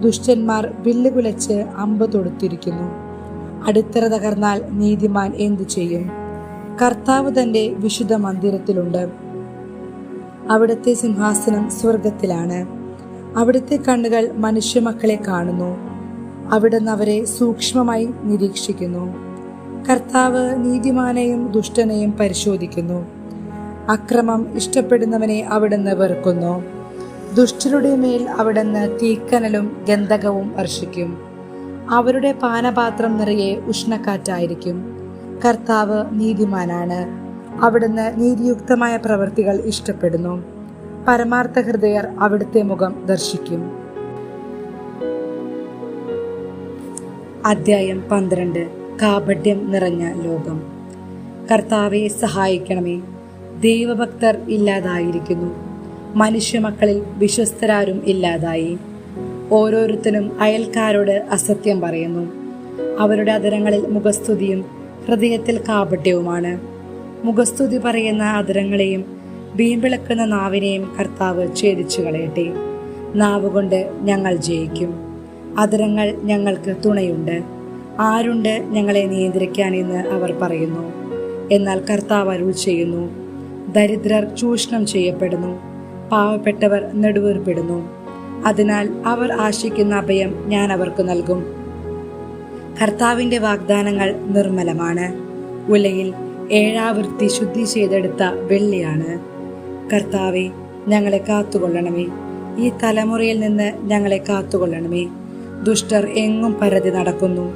ദുഷ്ടന്മാർ വില്ല് കുലച്ച് അമ്പ് തൊടുത്തിരിക്കുന്നു. അടിത്തറ തകർന്നാൽ നീതിമാൻ എന്തു ചെയ്യും? കർത്താവ് തന്റെ വിശുദ്ധ മന്ദിരത്തിലുണ്ട്. അവിടുത്തെ സിംഹാസനം സ്വർഗത്തിലാണ് അവിടുത്തെ കണ്ണുകൾ മനുഷ്യമക്കളെ കാണുന്നു. അവിടുന്ന് അവരെ സൂക്ഷ്മമായി നിരീക്ഷിക്കുന്നു. കർത്താവ് നീതിമാനെയും ദുഷ്ടനെയും പരിശോധിക്കുന്നു. അക്രമം ഇഷ്ടപ്പെടുന്നവനെ അവിടുന്ന് വെറുക്കുന്നു. ദുഷ്ടരുടെ മേൽ അവിടുന്ന് തീക്കനലും ഗന്ധകവും വർഷിക്കും. അവരുടെ പാനപാത്രം നിറയെ ഉഷ്ണക്കാറ്റായിരിക്കും. കർത്താവ് നീതിമാനാണ്. അവിടുന്ന് നീതിയുക്തമായ പ്രവൃത്തികൾ ഇഷ്ടപ്പെടുന്നു. പരമാർത്ഥ ഹൃദയർ അവിടുത്തെ മുഖം ദർശിക്കും. അധ്യായം പന്ത്രണ്ട്. കാപഢ്യം നിറഞ്ഞ ലോകം. കർത്താവെ സഹായിക്കണമേ. ദൈവഭക്തർ ഇല്ലാതായിരിക്കുന്നു. മനുഷ്യമക്കളിൽ വിശ്വസ്തരാരും ഇല്ലാതായി. ഓരോരുത്തരും അയൽക്കാരോട് അസത്യം പറയുന്നു. അവരുടെ അതരങ്ങളിൽ മുഖസ്തുതിയും ഹൃദയത്തിൽ കാപട്യവുമാണ്. മുഖസ്തുതി പറയുന്ന അതരങ്ങളെയും വീമ്പിളക്കുന്ന നാവിനെയും കർത്താവ് ഛേദിച്ചു കളയട്ടെ നാവ് കൊണ്ട് ഞങ്ങൾ ജയിക്കും. അതരങ്ങൾ ഞങ്ങൾക്ക് തുണയുണ്ട്. ആരുണ്ട് ഞങ്ങളെ നിയന്ത്രിക്കാൻ എന്ന് അവർ പറയുന്നു. എന്നാൽ കർത്താവ് അരുൾ ചെയ്യുന്നു. ദരിദ്രർ ചൂഷണം ചെയ്യപ്പെടുന്നു. പാവപ്പെട്ടവർ നെടുവേർപ്പെടുന്നു. അതിനാൽ അവർ ആശിക്കുന്ന അഭയം ഞാൻ അവർക്ക് നൽകും. കർത്താവിന്റെ വാഗ്ദാനങ്ങൾ നിർമ്മലമാണ്. ഉലയിൽ ഏഴാവൃത്തി ശുദ്ധി ചെയ്തെടുത്ത വെള്ളിയാണ്. കർത്താവെ ഞങ്ങളെ കാത്തുകൊള്ളണമേ. ഈ തലമുറയിൽ നിന്ന് ഞങ്ങളെ കാത്തുകൊള്ളണമേ. ദുഷ്ടർ എങ്ങും പരതി നടക്കുന്നു.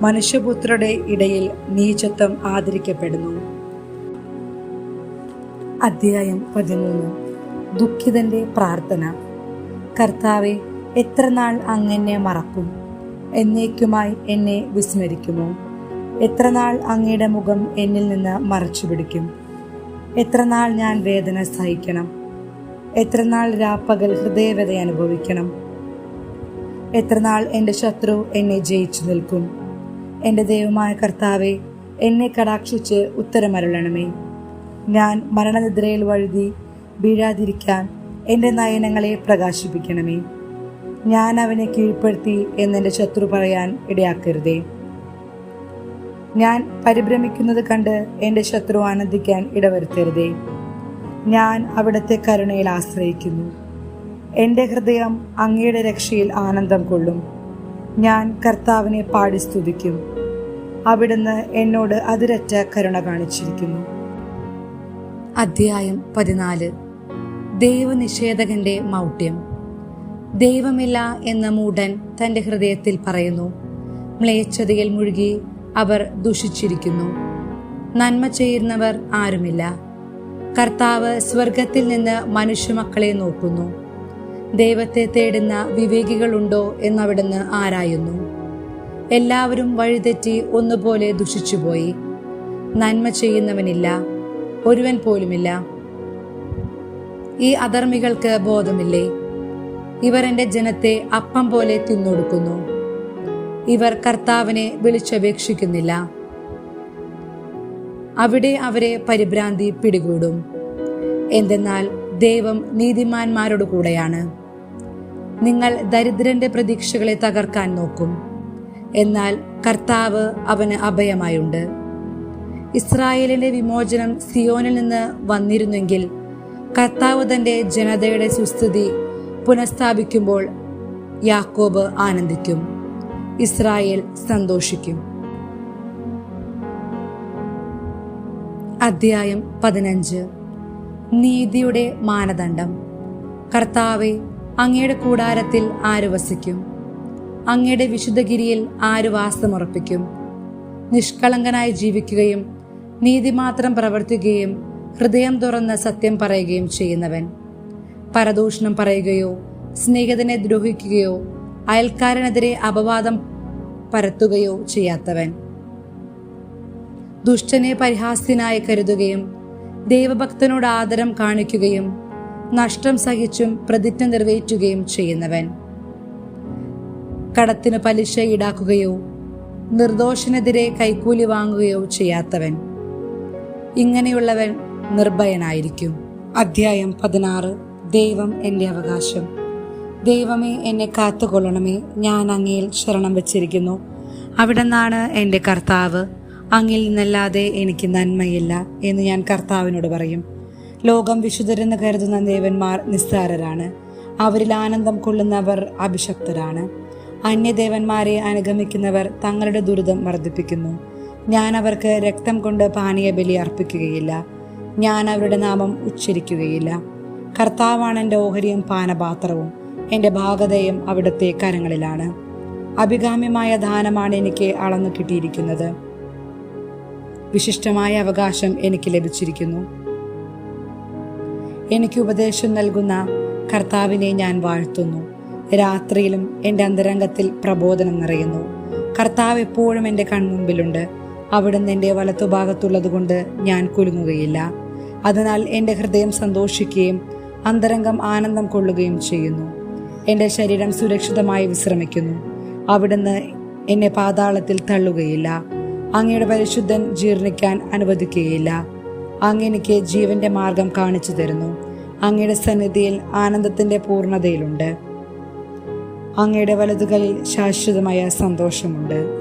മനുഷ്യപുത്രരുടെ ഇടയിൽ നീചത്വം ആദരിക്കപ്പെടുന്നു. അധ്യായം പതിമൂന്ന്. ദുഃഖിതന്റെ പ്രാർത്ഥന. കർത്താവെ എത്ര നാൾ അങ്ങനെ മറക്കും? എന്നേക്കുമായി എന്നെ വിസ്മരിക്കുമോ? എത്ര നാൾ അങ്ങയുടെ മുഖം എന്നിൽ നിന്ന് മറച്ചു പിടിക്കും? എത്ര നാൾ ഞാൻ വേദന സഹിക്കണം? എത്ര നാൾ രാപ്പകൽ ഹൃദയവത അനുഭവിക്കണം? എത്ര നാൾ എന്റെ ശത്രു എന്നെ ജയിച്ചു നിൽക്കും? എന്റെ ദൈവമായ കർത്താവെ എന്നെ കടാക്ഷിച്ച് ഉത്തരമരുളണമേ. ഞാൻ മരണനിദ്രയിൽ വഴുതി വീഴാതിരിക്കാൻ എന്റെ നയനങ്ങളെ പ്രകാശിപ്പിക്കണമേ. ഞാൻ അവനെ കീഴ്പ്പെടുത്തി എന്നെന്റെ ശത്രു പറയാൻ ഇടയാക്കരുതേ. ഞാൻ പരിഭ്രമിക്കുന്നത് കണ്ട് എന്റെ ശത്രു ആനന്ദിക്കാൻ ഇടവരുത്തരുതേ. ഞാൻ അവിടുത്തെ കരുണയിൽ ആശ്രയിക്കുന്നു. എന്റെ ഹൃദയം അങ്ങയുടെ രക്ഷയിൽ ആനന്ദം കൊള്ളും. ഞാൻ കർത്താവിനെ പാടി സ്തുതിക്കും. അവിടുന്ന് എന്നോട് അതിരറ്റ കരുണ കാണിച്ചിരിക്കുന്നു. അധ്യായം പതിനാല്. ദൈവനിഷേധകന്റെ മൗഢ്യം. ദൈവമില്ല എന്ന മൂഢൻ തന്റെ ഹൃദയത്തിൽ പറയുന്നു. മ്ലേച്ഛതയിൽ മുഴുകി അവർ ദുഷിച്ചിരിക്കുന്നു. നന്മ ചെയ്യുന്നവർ ആരുമില്ല. കർത്താവ് സ്വർഗത്തിൽ നിന്ന് മനുഷ്യമക്കളെ നോക്കുന്നു. ദൈവത്തെ തേടുന്ന വിവേകികളുണ്ടോ എന്നവിടുന്ന് ആരായുന്നു. എല്ലാവരും വഴിതെറ്റി ഒന്നുപോലെ ദുഷിച്ചുപോയി. നന്മ ചെയ്യുന്നവനില്ല. ഒരുവൻ പോലുമില്ല. ഈ അധർമ്മികൾക്ക് ബോധമില്ലേ? ഇവർ എന്റെ ജനത്തെ അപ്പം പോലെ തിന്നൊടുക്കുന്നു. ഇവർ കർത്താവിനെ വിളിച്ചപേക്ഷിക്കുന്നില്ല. അവിടെ അവരെ പരിഭ്രാന്തി പിടികൂടും. എന്തെന്നാൽ ദൈവം നീതിമാന്മാരോട് കൂടെയാണ്. നിങ്ങൾ ദരിദ്രന്റെ പ്രതീക്ഷകളെ തകർക്കാൻ നോക്കും. എന്നാൽ കർത്താവ് അവന് അഭയമായുണ്ട്. ഇസ്രായേലിന്റെ വിമോചനം സിയോനിൽ നിന്ന് വന്നിരുന്നെങ്കിൽ കർത്താവ് തന്റെ ജനതയുടെ സുസ്ഥിതി പുനഃസ്ഥാപിക്കുമ്പോൾ യാക്കോബ് ആനന്ദിക്കും ഇസ്രായേൽ സന്തോഷിക്കും. അധ്യായം പതിനഞ്ച്. നീതിയുടെ മാനദണ്ഡം. കർത്താവെ അങ്ങയുടെ കൂടാരത്തിൽ ആര് വസിക്കും? അങ്ങയുടെ വിശുദ്ധഗിരിയിൽ ആര് വാസമുറപ്പിക്കും? നിഷ്കളങ്കനായി ജീവിക്കുകയും നീതി മാത്രം പ്രവർത്തിക്കുകയും ഹൃദയം തുറന്ന് സത്യം പറയുകയും ചെയ്യുന്നവൻ. പരദൂഷണം പറയുകയോ സ്നേഹിതനെ ദ്രോഹിക്കുകയോ അയൽക്കാരനെതിരെ അപവാദം പരത്തുകയോ ചെയ്യാത്തവൻ. ദുഷ്ടനെ പരിഹാസ്യനായി കരുതുകയും ദൈവഭക്തനോട് ആദരം കാണിക്കുകയും നഷ്ടം സഹിച്ചും പ്രതിജ്ഞ നിറവേറ്റുകയും ചെയ്യുന്നവൻ. കടത്തിന് പലിശ ഈടാക്കുകയോ നിർദോഷനെതിരെ കൈക്കൂലി വാങ്ങുകയോ ചെയ്യാത്തവൻ. ഇങ്ങനെയുള്ളവൻ നിർഭയനായിരിക്കും. അധ്യായം പതിനാറ്. ദൈവം എന്റെ അവകാശം. ദൈവമേ എന്നെ കാത്തുകൊള്ളണമേ. ഞാൻ അങ്ങയിൽ ശരണം വച്ചിരിക്കുന്നു. അവിടെ നിന്നാണ് എന്റെ കർത്താവ്. അങ്ങിൽ നിന്നല്ലാതെ എനിക്ക് നന്മയില്ല എന്ന് ഞാൻ കർത്താവിനോട് പറയും. ലോകം വിശുദ്ധരെന്ന് കരുതുന്ന ദേവന്മാർ നിസ്സാരരാണ്. അവരിൽ ആനന്ദം കൊള്ളുന്നവർ അഭിഷക്തരാണ്. അന്യദേവന്മാരെ അനുഗമിക്കുന്നവർ തങ്ങളുടെ ദുരിതം വർദ്ധിപ്പിക്കുന്നു. ഞാൻ അവർക്ക് രക്തം കൊണ്ട് പാനീയ ബലി അർപ്പിക്കുകയില്ല. ഞാൻ അവരുടെ നാമം ഉച്ചരിക്കുകയില്ല. കർത്താവാണ് എന്റെ ഓഹരിയും പാനപാത്രവും. എന്റെ ഭാഗതയും അവിടുത്തെ കരങ്ങളിലാണ്. അഭികാമ്യമായ ദാനമാണ് എനിക്ക് അളന്നു കിട്ടിയിരിക്കുന്നത്. വിശിഷ്ടമായ അവകാശം എനിക്ക് ലഭിച്ചിരിക്കുന്നു. എനിക്ക് ഉപദേശം നൽകുന്ന കർത്താവിനെ ഞാൻ വാഴ്ത്തുന്നു. രാത്രിയിലും എന്റെ അന്തരംഗത്തിൽ പ്രബോധനം നിറയുന്നു. കർത്താവ് എപ്പോഴും എന്റെ കൺമുമ്പിലുണ്ട്. അവിടുന്ന് എന്റെ വലത്തുഭാഗത്തുള്ളതുകൊണ്ട് ഞാൻ കുലുങ്ങുകയില്ല. അതിനാൽ എന്റെ ഹൃദയം സന്തോഷിക്കുകയും അന്തരംഗം ആനന്ദം കൊള്ളുകയും ചെയ്യുന്നു. എന്റെ ശരീരം സുരക്ഷിതമായി വിശ്രമിക്കുന്നു. അവിടുന്ന് എന്നെ പാതാളത്തിൽ തള്ളുകയില്ല. അങ്ങയുടെ പരിശുദ്ധൻ ജീർണിക്കാൻ അനുവദിക്കുകയില്ല. അങ്ങ് എനിക്ക് ജീവന്റെ മാർഗം കാണിച്ചു തരുന്നു. അങ്ങയുടെ സന്നിധിയിൽ ആനന്ദത്തിന്റെ പൂർണതയിലുണ്ട്. അങ്ങയുടെ വലതുകളിൽ ശാശ്വതമായ സന്തോഷമുണ്ട്.